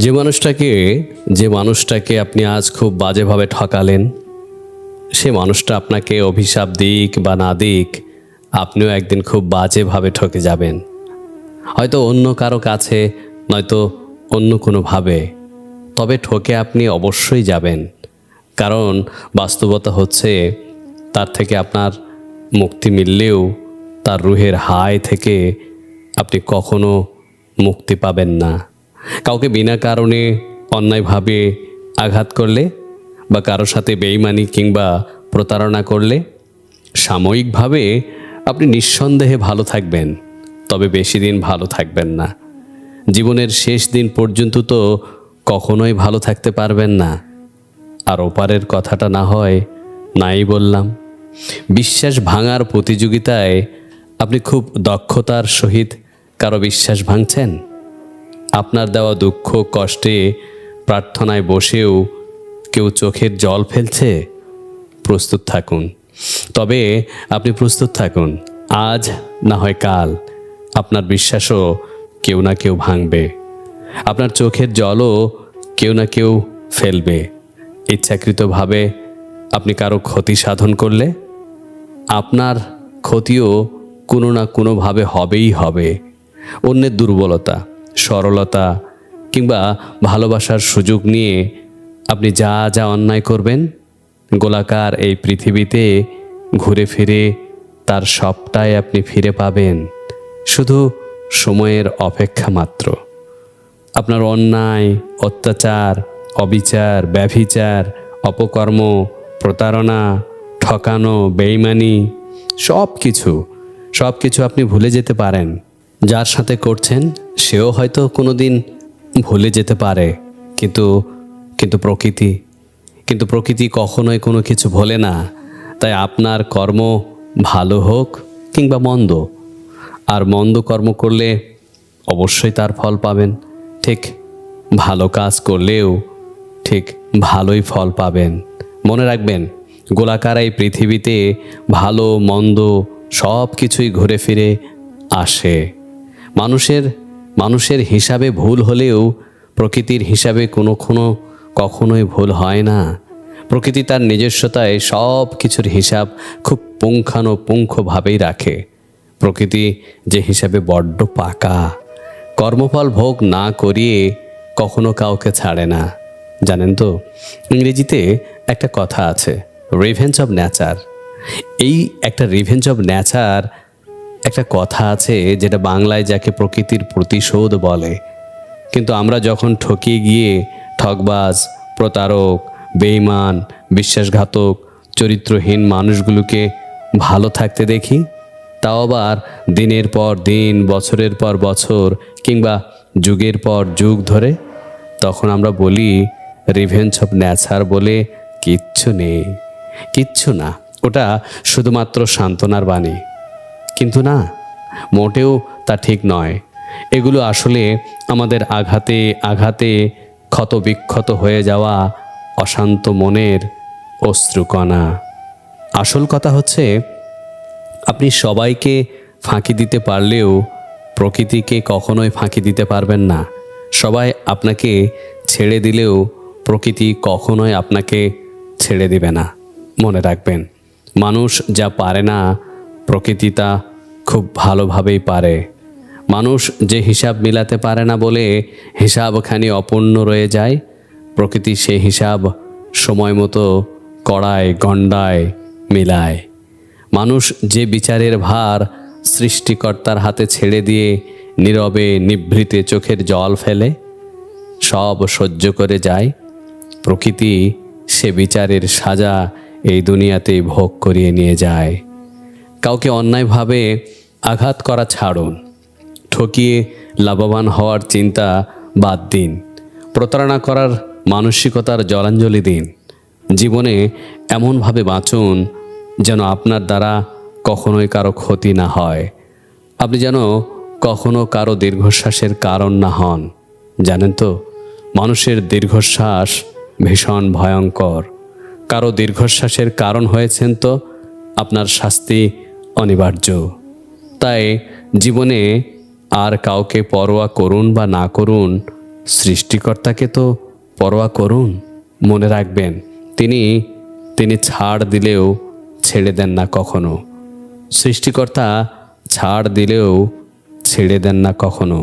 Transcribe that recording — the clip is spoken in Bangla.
যে মানুষটাকে যে মানুষটাকে আপনি আজ খুব বাজেভাবে ঠকালেন, সে মানুষটা আপনাকে অভিশাপ দিক বা না দিক, আপনিও একদিন খুব বাজেভাবে ঠকে যাবেন। হয়তো অন্য কারও কাছে, নয়তো অন্য কোনোভাবে। তবে ঠকে আপনি অবশ্যই যাবেন। কারণ বাস্তবতা হচ্ছে, তার থেকে আপনার মুক্তি মিললেও তার রুহের হায় থেকে আপনি কখনো মুক্তি পাবেন না। কাউকে বিনা কারণে অন্যায়ভাবে আঘাত করলে বা কারোর সাথে বেইমানি কিংবা প্রতারণা করলে সাময়িকভাবে আপনি নিঃসন্দেহে ভালো থাকবেন, তবে বেশি দিন ভালো থাকবেন না। জীবনের শেষ দিন পর্যন্ত তো কখনোই ভালো থাকতে পারবেন না। আর ওপারের কথাটা না হয়, নাই বললাম। বিশ্বাস ভাঙার প্রতিযোগিতায় আপনি খুব দক্ষতার সহিত কারও বিশ্বাস ভাঙছেন? আপনার দেওয়া দুঃখ, কষ্টে প্রার্থনায় বসেও কেউ চোখের জল ফেলছে? প্রস্তুত থাকুন। তবে আপনি প্রস্তুত থাকুন। আজ না হয় কাল। আপনার বিশ্বাসও কেউ না কেউ ভাঙবে। আপনার চোখের জলও কেউ না কেউ ফেলবে। ইচ্ছাকৃতভাবে আপনি কারও ক্ষতি সাধন করলে আপনার ক্ষতিও কোনো না কোনোভাবে হবেই হবে। অন্যের দুর্বলতা। সরলতা কিংবা ভালোবাসার সুযোগ নিয়ে আপনি যা যা অন্যায় করবেন, গোলাকার এই পৃথিবীতে ঘুরে ফিরে তার সবটাই আপনি ফিরে পাবেন। শুধু সময়ের অপেক্ষা মাত্র। আপনার অন্যায়, অত্যাচার, অবিচার, ব্যভিচার, অপকর্ম, প্রতারণা, ঠকানো, বেইমানি সব কিছু সব কিছু আপনি ভুলে যেতে পারেন। যার সাথে করছেন সেও হয়তো কোনো দিন ভুলে যেতে পারে। কিন্তু কিন্তু প্রকৃতি কিন্তু প্রকৃতি কখনোই কোনো কিছু ভোলে না। তাই আপনার কর্ম ভালো হোক কিংবা মন্দ, আর মন্দ কর্ম করলে অবশ্যই তার ফল পাবেন। ঠিক ভালো কাজ করলেও ঠিক ভালোই ফল পাবেন। মনে রাখবেন, গোলাকার এই পৃথিবীতে ভালো, মন্দ সব কিছুই ঘুরে ফিরে আসে। মানুষের মানুষের হিসাবে ভুল হলেও প্রকৃতির হিসাবে কোনো কোনো কখনোই ভুল হয় না। প্রকৃতি তার নিজস্বতায় সব কিছুর হিসাব খুব পুঙ্খানুপুঙ্খভাবেই রাখে। প্রকৃতি যে হিসাবে বড্ড পাকা। কর্মফল ভোগ না করিয়ে কখনো কাউকে ছাড়ে না। জানেন তো, ইংরেজিতে একটা কথা আছে রিভেঞ্জ অব ন্যাচার এই একটা রিভেঞ্জ অব ন্যাচার একটা কথা আছে যেটা বাংলায় যাকে প্রকৃতির প্রতিশোধ বলে। কিন্তু আমরা যখন ঠকিয়ে গিয়ে ঠকবাজ প্রতারক বেইমান বিশ্বাসঘাতক, চরিত্রহীন মানুষগুলোকে ভালো থাকতে দেখি, তাও আবার দিনের পর দিন, বছরের পর বছর কিংবা যুগের পর যুগ ধরে তখন আমরা বলি রিভেঞ্জ অফ ন্যাচার বলে কিচ্ছু নেই। কিচ্ছু না। ওটা শুধুমাত্র সান্ত্বনার বাণী। কিন্তু না, মোটেও তা ঠিক নয়। এগুলো আসলে আমাদের আঘাতে আঘাতে ক্ষত বিক্ষত হয়ে যাওয়া অশান্ত মনের অশ্রুকণা। আসল কথা হচ্ছে, আপনি সবাইকে ফাঁকি দিতে পারলেও প্রকৃতিকে কখনোই ফাঁকি দিতে পারবেন না। সবাই আপনাকে ছেড়ে দিলেও প্রকৃতি কখনোই আপনাকে ছেড়ে দিবে না। মনে রাখবেন, মানুষ যা পারে না প্রকৃতি তা খুব ভালোভাবেই পারে। মানুষ যে হিসাব মিলাতে পারে না বলে হিসাবখানি অপূর্ণ রয়ে যায়, প্রকৃতি সেই হিসাব সময় মতো কড়ায়, গণ্ডায় মিলায়। মানুষ যে বিচারের ভার সৃষ্টিকর্তার হাতে ছেড়ে দিয়ে নীরবে, নিভৃতে চোখের জল ফেলে, সব সহ্য করে যায়, প্রকৃতি সে বিচারের সাজা এই দুনিয়াতেই ভোগ করিয়ে নিয়ে যায়। কাউকে অন্যায়ভাবে আঘাত করা ছাড়ুন। ঠকিয়ে লাভবান হওয়ার চিন্তা বাদ দিন। প্রতারণা করার মানসিকতার জলাঞ্জলি দিন। জীবনে এমনভাবে বাঁচুন যেন আপনার দ্বারা কখনোই কারও ক্ষতি না হয়। আপনি যেন কখনো কারও দীর্ঘশ্বাসের কারণ না হন। জানেন তো, মানুষের দীর্ঘশ্বাস ভীষণ ভয়ঙ্কর। কারও দীর্ঘশ্বাসের কারণ হয়েছেন তো আপনার শাস্তি অনিবার্য। তাই জীবনে আর কাউকে পরোয়া করুন বা না করুন, সৃষ্টিকর্তাকে তো পরোয়া করুন, মনে রাখবেন, তিনি তিনি ছাড় দিলেও ছেড়ে দেন না কখনো। সৃষ্টিকর্তা ছাড় দিলেও ছেড়ে দেন না কখনো।